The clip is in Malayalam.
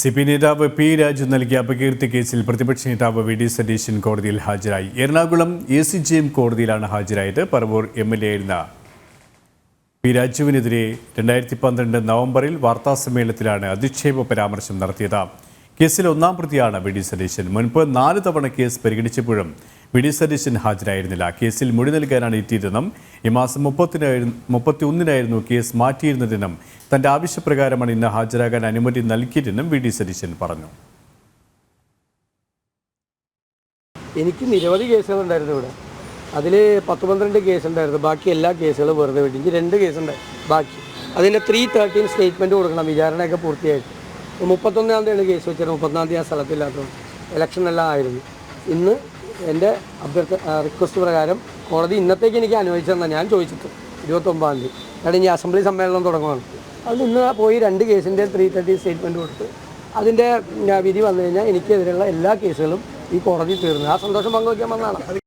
സി പി നേതാവ് പി രാജു നൽകിയ അപകീർത്തി കേസിൽ പ്രതിപക്ഷ നേതാവ് വി ഡി സതീശൻ കോടതിയിൽ ഹാജരായി. Ernakulam A C G M കോടതിയിലാണ് ഹാജരായത്. പറവൂർ എം എൽ എ ആയിരുന്ന പി രാജുവിനെതിരെ രണ്ടായിരത്തി പന്ത്രണ്ട് നവംബറിൽ വാർത്താസമ്മേളനത്തിലാണ് അധിക്ഷേപ പരാമർശം നടത്തിയത്. കേസിൽ ഒന്നാം പ്രതിയാണ് വി ഡി സതീശൻ. മുൻപ് നാല് തവണ കേസ് പരിഗണിച്ചപ്പോഴും വി ഡി സതീശൻ ഹാജരായിരുന്നില്ല. കേസിൽ മൊഴി നൽകാനാണ് എത്തിയതെന്നും ഈ മാസം മുപ്പത്തിനായിരുന്നു മുപ്പത്തി ഒന്നിനായിരുന്നു കേസ് മാറ്റിയിരുന്നതെന്നും തന്റെ ആവശ്യപ്രകാരമാണ് ഇന്ന് ഹാജരാകാൻ അനുമതി നൽകിയതെന്നും വി ഡി സതീശൻ പറഞ്ഞു. എനിക്ക് നിരവധി കേസുകളുണ്ടായിരുന്നു ഇവിടെ. അതിൽ പത്ത് പന്ത്രണ്ട് കേസുണ്ടായിരുന്നു ബാക്കി എല്ലാ കേസുകളും വെറുതെ വിട്ടു. എനിക്ക് രണ്ട് കേസുണ്ട് ബാക്കി. അതിന്റെ ത്രീ തേർട്ടീൻ സ്റ്റേറ്റ്മെന്റ് കൊടുക്കണം. വിചാരണയൊക്കെ പൂർത്തിയായിട്ട്. മുപ്പത്തൊന്നാം തീയതിയാണ് കേസ് വെച്ചത്. മുപ്പത്തൊന്നാം തീയതി ആ സ്ഥലത്തില്ലാത്തത് ഇലക്ഷൻ എല്ലാം ആയിരുന്നു. ഇന്ന് എന്റെ അഭ്യർത്ഥ റിക്വസ്റ്റ് പ്രകാരം കോടതി ഇന്നത്തേക്ക് എനിക്ക് അനുവദിച്ചതെന്നാണ് ഞാൻ ചോദിച്ചിട്ട് ഇരുപത്തൊമ്പതാം തീയതി. കാരണം ഇനി അസംബ്ലി സമ്മേളനം തുടങ്ങുകയാണ് അത് ഇന്ന് പോയി രണ്ട് കേസിന്റെ ത്രീ തേർട്ടി സ്റ്റേറ്റ്മെന്റ് കൊടുത്ത് അതിന്റെ വിധി വന്നു കഴിഞ്ഞാൽ എനിക്കെതിരെയുള്ള എല്ലാ കേസുകളും ഈ കോടതി തീർന്നു. ആ സന്തോഷം പങ്കുവയ്ക്കാൻ വന്നതാണ്.